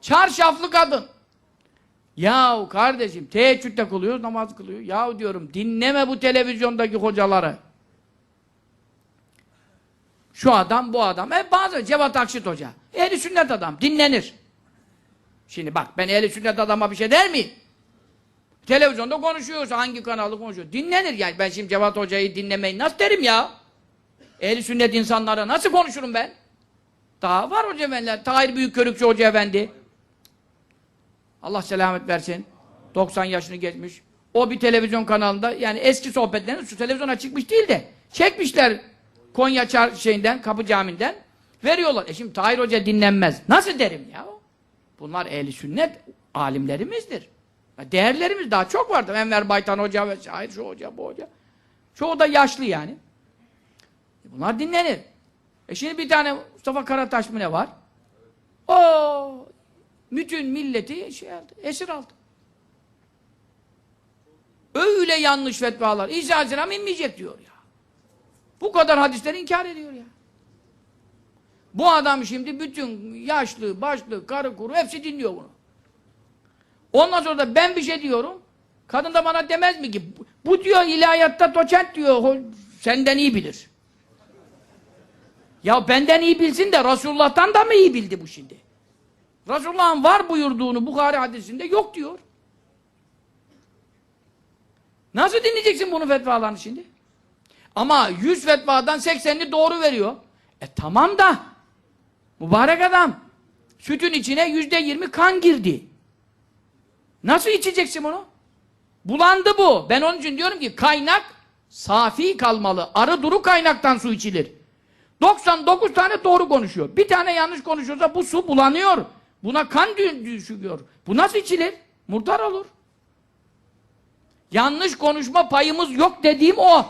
Çarşaflı kadın. Yahu kardeşim teheccüde kılıyor, namaz kılıyor. Yahu diyorum dinleme bu televizyondaki hocaları. Şu adam, bu adam. E bazı Cevat Akşit Hoca. Ehli sünnet adam. Dinlenir. Şimdi bak ben ehli sünnet adama bir şey der miyim? Televizyonda konuşuyorsa hangi kanalı konuşuyor? Dinlenir yani. Ben şimdi Cevat Hoca'yı dinlemeyi nasıl derim ya? Ehli sünnet insanlara nasıl konuşurum ben? Daha var hoca efendiler. Tahir Büyükkörükçü Hoca Efendi. Allah selamet versin. 90 yaşını geçmiş. O bir televizyon kanalında yani eski sohbetlerini şu televizyona çıkmış değil de çekmişler Konya çar şeyinden, Kapı Camii'nden veriyorlar. E şimdi Tahir Hoca dinlenmez. Nasıl derim ya? Bunlar ehli sünnet alimlerimizdir. Değerlerimiz daha çok vardır. Enver Baytan Hoca vesaire, şu hoca, bu hoca. Çoğu da yaşlı yani. E Bunlar dinlenir. E şimdi bir tane Mustafa Karataş mı ne var? O bütün milleti şey aldı, esir aldı. Öyle yanlış fetvalar. İsa Aleyhisselam inmeyecek diyor ya. Bu kadar hadisleri inkar ediyor ya. Bu adam şimdi bütün yaşlı, başlı, karı kuru hepsi dinliyor bunu. Ondan sonra da ben bir şey diyorum. Kadın da bana demez mi ki bu, diyor ilahiyatta doçent diyor senden iyi bilir. Ya benden iyi bilsin de Resulullah'tan da mı iyi bildi bu şimdi? Resulullah'ın var buyurduğunu Bukhari hadisinde yok diyor. Nasıl dinleyeceksin bunun fetvalarını şimdi? Ama 100 fetvadan 80'ini doğru veriyor. E tamam da mübarek adam sütün içine yüzde yirmi kan girdi. Nasıl içeceksin bunu? Bulandı bu. Ben onun için diyorum ki kaynak safi kalmalı. Arı duru kaynaktan su içilir. 99 tane doğru konuşuyor. Bir tane yanlış konuşuyorsa bu su bulanıyor. Buna kan dü- düşüyor. Bu nasıl içilir? Murdar olur. Yanlış konuşma payımız yok dediğim o.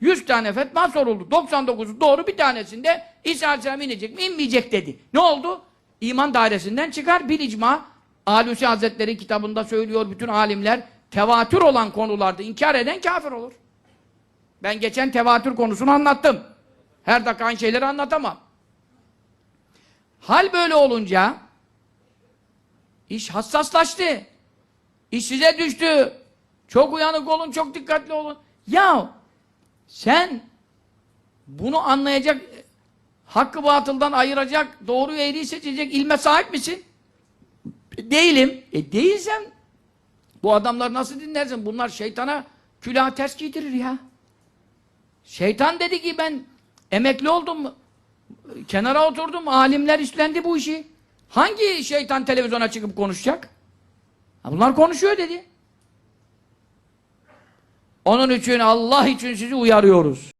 100 tane fetva soruldu. 99'u doğru bir tanesinde İsa Aleyhisselam inecek mi inmeyecek dedi. Ne oldu? İman dairesinden çıkar bil icma. Alusi Hazretleri kitabında söylüyor bütün alimler tevatür olan konularda inkar eden kafir olur. Ben geçen tevatür konusunu anlattım. Her dakika aynı şeyleri anlatamam. Hal böyle olunca iş hassaslaştı. İş size düştü. Çok uyanık olun, çok dikkatli olun. Ya sen bunu anlayacak, hakkı batıldan ayıracak, doğruyu eğriyi seçecek ilme sahip misin? Değilim. E değilsen bu adamlar nasıl dinlersin? Bunlar şeytana külah ters giydirir ya. Şeytan dedi ki ben emekli oldum, kenara oturdum, alimler üstlendi bu işi. Hangi şeytan televizyona çıkıp konuşacak? Ha, bunlar konuşuyor dedi. Onun için Allah için sizi uyarıyoruz.